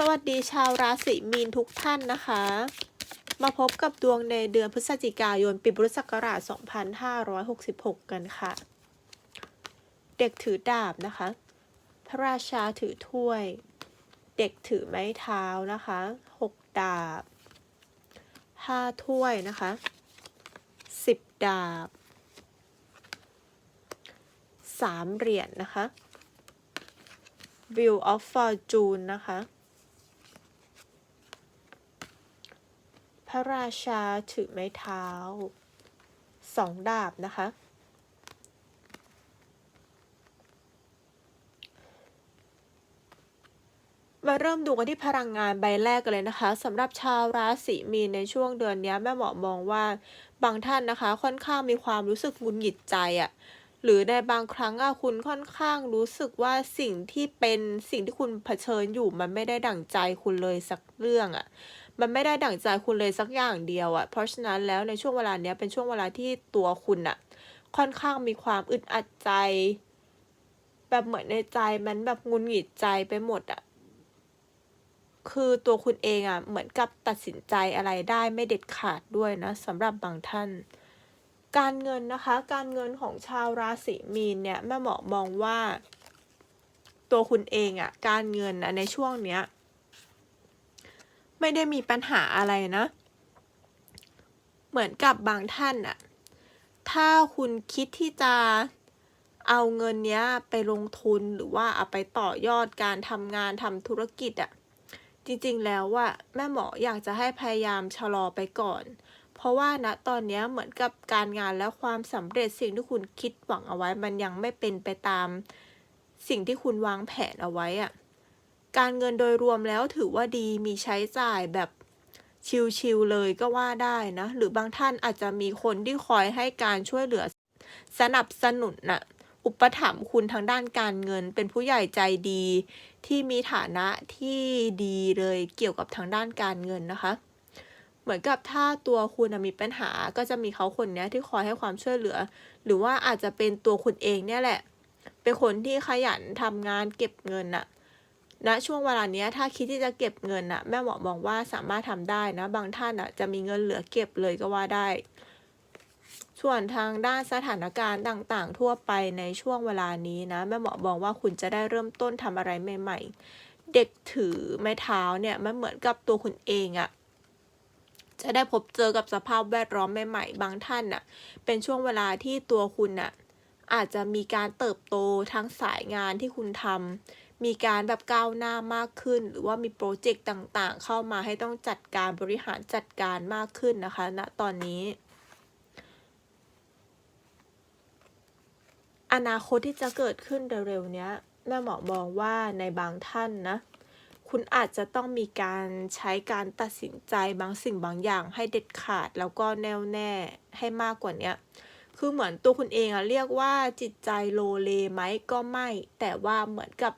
สวัสดีชาวราศีมีนทุกท่านนะคะ มาพบกับดวงในเดือนพฤศจิกายนปีพุทธศักราช 2566 กันค่ะ เด็กถือดาบนะคะ พระราชาถือถ้วย เด็กถือไม้เท้านะคะ 6 ดาบ 5 ถ้วยนะคะ 10 ดาบ 3 เหรียญนนะคะ View of Fortune นะคะ ระราชาถือไม้เท้าสองดาบนะคะ มาเริ่มดูกันที่พลังงานใบแรกกันเลยนะคะสำหรับชาวราศีมีนในช่วงเดือนนี้แม่หมอมองว่าบางท่านนะคะค่อนข้างมีความรู้สึกหงุนหงิดใจอะ่ะหรือในบางครั้งอะคุณค่อนข้างรู้สึกว่าสิ่งที่เป็นสิ่งที่คุณเผชิญอยู่มันไม่ได้ดั่งใจคุณเลยสักเรื่องอะ มันไม่ได้ดั่งใจคุณเลยสักอย่างเดียวอะเพราะฉะนั้นแล้วในช่วงเวลาเนี้ยเป็นช่วงเวลาที่ตัวคุณอะค่อนข้างมีความอึดอัดใจ แบบเหมือนในใจมันแบบงุนหงิดใจไปหมดอะคือตัวคุณเองอะเหมือนกับตัดสินใจอะไรได้ไม่เด็ดขาดด้วยนะสำหรับบางท่าน การเงินนะคะ การเงินของชาวราศีมีนเนี่ยแม่หมอมองว่า ตัวคุณเองอะการเงินอะในช่วงเนี้ย ไม่ได้มีปัญหาอะไรนะ เหมือนกับบางท่านอะถ้าคุณคิดที่จะเอาเงินเนี้ยไปลงทุนหรือว่าเอาไปต่อยอดการทำงานทำธุรกิจอะจริงๆแล้วว่าแม่หมออยากจะให้พยายามชะลอไปก่อน เพราะว่าณตอนนี้เหมือนกับการงานและความสำเร็จสิ่งที่คุณคิดหวังเอาไว้ มันยังไม่เป็นไปตามสิ่งที่คุณวางแผนเอาไว้อะ การเงินโดยรวมแล้วถือว่าดีมีใช้จ่ายแบบชิลๆเลยก็ว่าได้นะ หรือบางท่านอาจจะมีคนที่คอยให้การช่วยเหลือสนับสนุนน่ะอุปถัมภ์คุณทางด้านการเงิน เป็นผู้ใหญ่ใจดี ที่มีฐานะที่ดีเลยเกี่ยวกับทางด้านการเงินนะคะ เหมือนกับถ้าตัวคุณมีปัญหาก็จะมีเขาคนนี้ที่คอยให้ความช่วยเหลือ หรือว่าอาจจะเป็นตัวคุณเองเนี่ยแหละ เป็นคนที่ขยันทำงานเก็บเงินน่ะ ณนะช่วงเวลาเนี้ยถ้าคิดที่จะเก็บเงินน่ะแม่หมอมองว่าสามารถทำได้นะ บางท่านอะจะมีเงินเหลือเก็บเลยก็ว่าได้ ส่วนทางด้านสถานการณ์ต่างๆ ทั่วไปในช่วงเวลานี้นะแม่หมอบอกว่าคุณจะได้เริ่มต้นทำอะไรใหม่ ๆ เด็กถือไม้เท้าเนี่ยมันเหมือนกับตัวคุณเองอะจะได้พบเจอกับสภาพแวดล้อมใหม่ๆ บางท่านน่ะ เป็นช่วงเวลาที่ตัวคุณน่ะอาจจะมีการเติบโตทั้งสายงานที่คุณทำ มีการแบบก้าวหน้ามากขึ้น หรือว่ามีโปรเจกต์ต่างๆ เข้ามาให้ต้องจัดการบริหารจัดการมากขึ้นนะคะณตอนนี้ อนาคตที่จะเกิดขึ้นเร็วๆเนี้ยแม่หมอมองว่าในบางท่านนะคุณอาจจะต้องมีการใช้การตัดสินใจบางสิ่งบางอย่างให้เด็ดขาดแล้วก็แน่วแน่ให้มากกว่านี้คือเหมือนตัวคุณเองอะเรียกว่าจิตใจโลเลไหมก็ไม่ แต่ว่าเหมือนกับ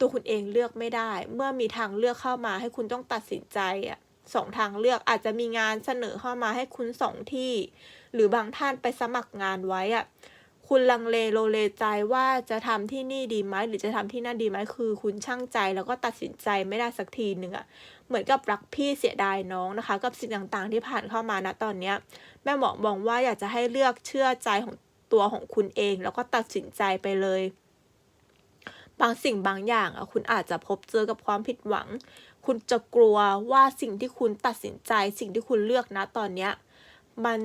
ตัวคุณเองเลือกไม่ได้ เมื่อมีทางเลือกเข้ามาให้คุณต้องตัดสินใจอะสองทางเลือกอาจจะมีงานเสนอเข้ามาให้คุณสองที่ หรือบางท่านไปสมัครงานไว้อะคุณลังเลโลเลใจว่าจะทำที่นี่ดีไหมหรือจะทำที่นั่นดีไหมคือ คุณช่างใจแล้วก็ตัดสินใจไม่ได้สักทีหนึ่งอะเหมือนกับรักพี่เสียดายน้องนะคะ กับสิ่งต่างๆ ที่ผ่านเข้ามานะตอนเนี้ยแม่หมอมองว่าอยากจะให้เลือกเชื่อใจของตัวของคุณเอง แล้วก็ตัดสินใจไปเลย บางสิ่งบางอย่างอะคุณอาจจะพบเจอกับความผิดหวัง คุณจะกลัวว่าสิ่งที่คุณตัดสินใจ สิ่งที่คุณเลือกนะตอนเนี้ยมัน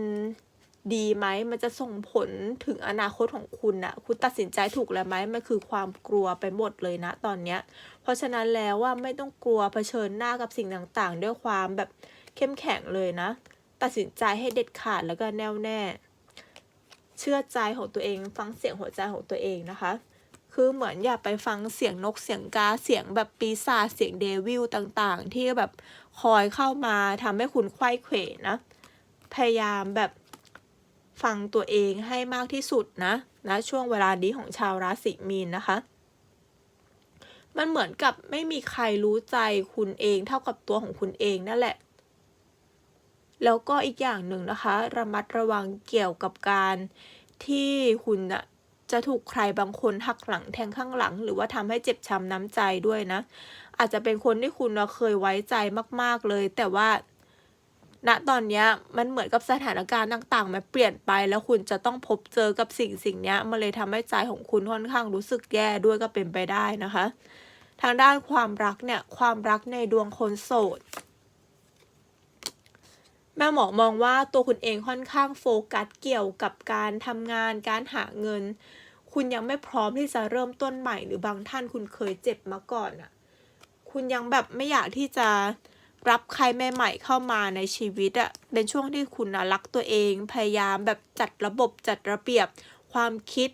ดีไหมมันจะส่งผลถึงอนาคตของคุณนะคุณตัดสินใจถูกแล้วไหมมันคือความกลัวไปหมดเลยนะตอนเนี้ย เพราะฉะนั้นแล้วว่าไม่ต้องกลัวเผชิญหน้ากับสิ่งต่างๆ ด้วยความแบบเข้มแข็งเลยนะ ตัดสินใจให้เด็ดขาดแล้วก็แน่วแน่ เชื่อใจของตัวเองฟังเสียงหัวใจของตัวเองนะคะ คือเหมือนอย่าไปฟังเสียงนกเสียงกาเสียงแบบปีศาจเสียงเดวิลต่างๆ ที่แบบคอยเข้ามาทำให้คุณควยเขวนะ พยายามแบบฟังตัวเองให้มากที่สุดนะนะช่วงเวลานี้ของชาวราศีมีนนะคะ มันเหมือนกับไม่มีใครรู้ใจคุณเองเท่ากับตัวของคุณเองนั่นแหละ แล้วก็อีกอย่างหนึ่งนะคะ ระมัดระวังเกี่ยวกับการที่คุณอะ จะถูกใครบางคนหักหลังแทงข้างหลัง หรือว่าทำให้เจ็บช้ำน้ำใจด้วยนะ อาจจะเป็นคนที่คุณเคยไว้ใจมาก ๆเลย แต่ว่าณตอนนี้มันเหมือนกับสถานการณ์ต่างๆ มันเปลี่ยนไปแล้วคุณจะต้องพบเจอกับสิ่งสิ่งนี้มันเลยทำให้ใจของคุณค่อนข้างรู้สึกแย่ด้วยก็เป็นไปได้นะคะ ทางด้านความรักเนี่ยความรักในดวงคนโสด แม่หมอมองว่าตัวคุณเองค่อนข้างโฟกัสเกี่ยวกับการทำงานการหาเงิน คุณยังไม่พร้อมที่จะเริ่มต้นใหม่หรือบางท่านคุณเคยเจ็บมาก่อนอะคุณยังแบบไม่อยากที่จะรับใครใหม่ๆเข้ามาในชีวิตอะเป็นช่วงที่คุณนะรักตัวเอง พยายามแบบจัดระบบจัดระเบียบ ความคิด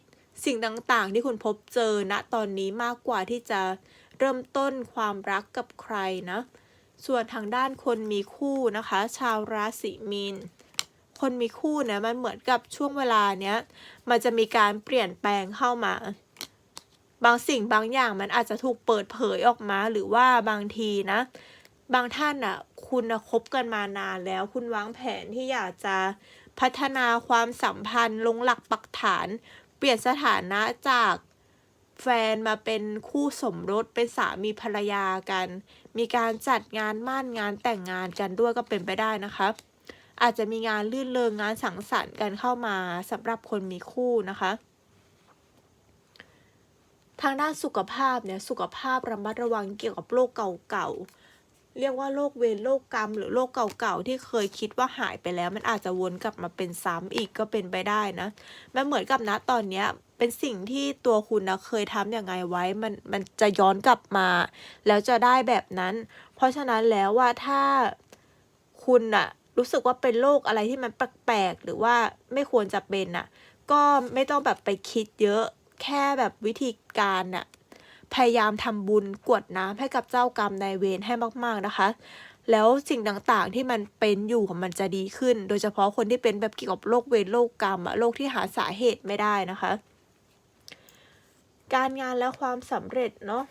สิ่งต่างๆ ที่คุณพบเจอณตอนนี้มากกว่าที่จะเริ่มต้นความรักกับใครนะ ส่วนทางด้านคนมีคู่นะคะ ชาวราศีมีน คนมีคู่เนี่ยมันเหมือนกับช่วงเวลาเนี้ยมันจะมีการเปลี่ยนแปลงเข้ามา บางสิ่งบางอย่างมันอาจจะถูกเปิดเผยออกมาหรือว่าบางทีนะ บางท่านอะคุณนะคบกันมานานแล้ว คุณวางแผนที่อยากจะพัฒนาความสัมพันธ์ลงหลักปักฐาน เปลี่ยนสถานะจากแฟนมาเป็นคู่สมรสเป็นสามีภรรยากัน มีการจัดงานมั่นงานแต่งงานกันด้วยก็เป็นไปได้นะคะ อาจจะมีงานลื่นเริงงานสังสรรค์กันเข้ามาสำหรับคนมีคู่นะคะ ทางด้านสุขภาพเนี่ยสุขภาพระมัดระวังเกี่ยวกับโรคเก่าๆเรียกว่าโรคเวรโรคกรรม หรือโรคเก่าๆที่เคยคิดว่าหายไปแล้ว มันอาจจะวนกลับมาเป็นซ้ำอีกก็เป็นไปได้นะมันเหมือนกับนะตอนเนี้ย เป็นสิ่งที่ตัวคุณนะเคยทำอย่างไงไว้ มันมันจะย้อนกลับมา แล้วจะได้แบบนั้น เพราะฉะนั้นแล้วว่าถ้าคุณอะรู้สึกว่าเป็นโรคอะไรที่มันแปลกๆหรือว่าไม่ควรจะเป็นอะก็ไม่ต้องแบบไปคิดเยอะแค่แบบวิธีการน่ะพยายามทำบุญกวดน้ำให้กับเจ้ากรรมนายเวรให้มาก ๆนะคะ แล้วสิ่งต่างๆที่มันเป็นอยู่ของมันจะดีขึ้น โดยเฉพาะคนที่เป็นแบบเกี่ยวกับโรคเวรโรคกรรมอะโรคที่หาสาเหตุไม่ได้นะคะ การงานและความสำเร็จเนาะ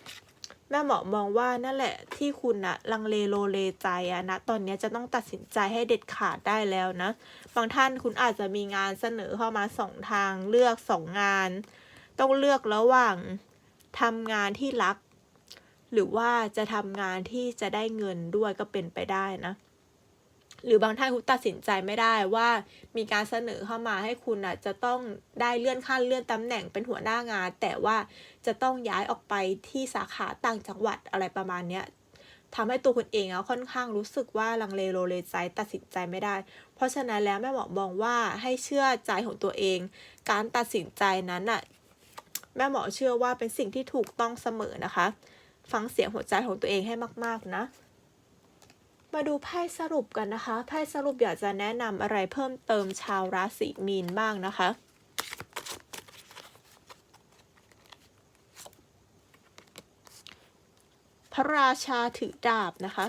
แม่หมอมองว่านั่นแหละที่คุณอะลังเลโลเลใจอะนะตอนนี้จะต้องตัดสินใจให้เด็ดขาดได้แล้วนะบางท่านคุณอาจจะมีงานเสนอเข้ามาสองทางเลือกสองงาน ต้องเลือกระหว่างทำงานที่รัก หรือว่าจะทำงานที่จะได้เงินด้วยก็เป็นไปได้นะ หรือบางท่านคุณตัดสินใจไม่ได้ว่ามีการเสนอเข้ามาให้คุณอะจะต้องได้เลื่อนขั้นเลื่อนตำแหน่งเป็นหัวหน้างาน แต่ว่าจะต้องย้ายออกไปที่สาขาต่างจังหวัดอะไรประมาณเนี้ยทำให้ตัวคุณเองอะค่อนข้างรู้สึกว่าลังเลโลเลใจตัดสินใจไม่ได้ เพราะฉะนั้นแล้วแม่หมอมองว่าให้เชื่อใจของตัวเอง การตัดสินใจนั้นอะแม่หมอเชื่อว่าเป็นสิ่งที่ถูกต้องเสมอนะคะ ฟังเสียงหัวใจของตัวเองให้มาก ๆ นะ มาดูไพ่สรุปกันนะคะไพ่สรุปอยากจะแนะนำอะไรเพิ่มเติมชาวราศีมีนบ้างนะคะพระราชาถือดาบนะคะ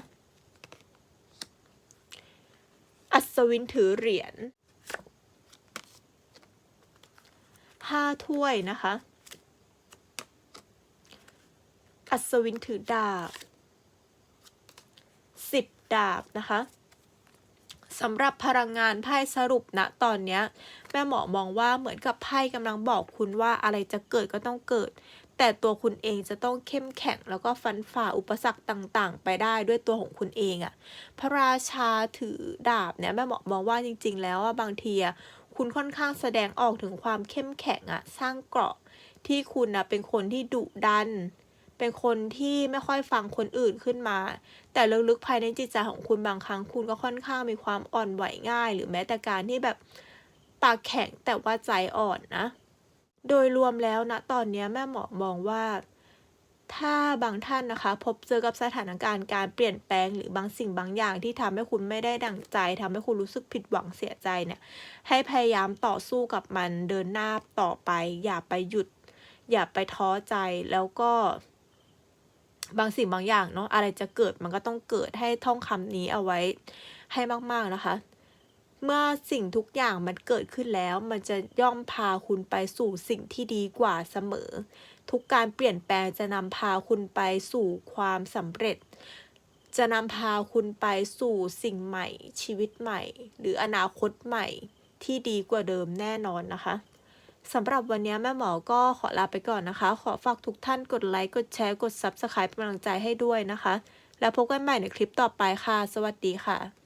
อัศวินถือเหรียญห้าถ้วยนะคะ อัศวินถือดาบ สิบดาบนะคะสำหรับพลังงานไพ่สรุปณตอนนี้แม่หมอมองว่าเหมือนกับไพ่กำลังบอกคุณว่าอะไรจะเกิดก็ต้องเกิด แต่ตัวคุณเองจะต้องเข้มแข็งแล้วก็ฟันฝ่าอุปสรรคต่างๆ ไปได้ด้วยตัวของคุณเองอะ่ะพระราชาถือดาบเนี่ยแม่หมอมองว่าจริง ๆ แล้วว่าบางทีอะคุณค่อนข้างแสดงออกถึงความเข้มแข็งอะสร้างเกราะที่คุณนะเป็นคนที่ดุดัน เป็นคนที่ไม่ค่อยฟังคนอื่นขึ้นมา แต่ลึกๆภายในจิตใจของคุณบางครั้งคุณก็ค่อนข้างมีความอ่อนไหวง่าย หรือแม้แต่การที่แบบปากแข็งแต่ว่าใจอ่อนนะ โดยรวมแล้วนะตอนนี้แม่หมอมองว่า ถ้าบางท่านนะคะ พบเจอกับสถานการณ์การเปลี่ยนแปลงหรือบางสิ่งบางอย่างที่ทำให้คุณไม่ได้ดั่งใจทำให้คุณรู้สึกผิดหวังเสียใจเนี่ย ให้พยายามต่อสู้กับมันเดินหน้าต่อไป อย่าไปหยุด อย่าไปท้อใจแล้วก็ บางสิ่งบางอย่างเนาะอะไรจะเกิดมันก็ต้องเกิดให้ท่องคำนี้เอาไว้ให้มากๆนะคะ เมื่อสิ่งทุกอย่างมันเกิดขึ้นแล้ว มันจะย่อมพาคุณไปสู่สิ่งที่ดีกว่าเสมอ ทุกการเปลี่ยนแปลงจะนำพาคุณไปสู่ความสำเร็จ จะนำพาคุณไปสู่สิ่งใหม่ ชีวิตใหม่ หรืออนาคตใหม่ที่ดีกว่าเดิมแน่นอนนะคะ สำหรับวันนี้แม่หมอก็ขอลาไปก่อนนะคะ ขอฝากทุกท่านกดไลค์ กดแชร์ กด Subscribe เป็นกำลังใจให้ด้วยนะคะ แล้วพบกันใหม่ในคลิปต่อไปค่ะ สวัสดีค่ะ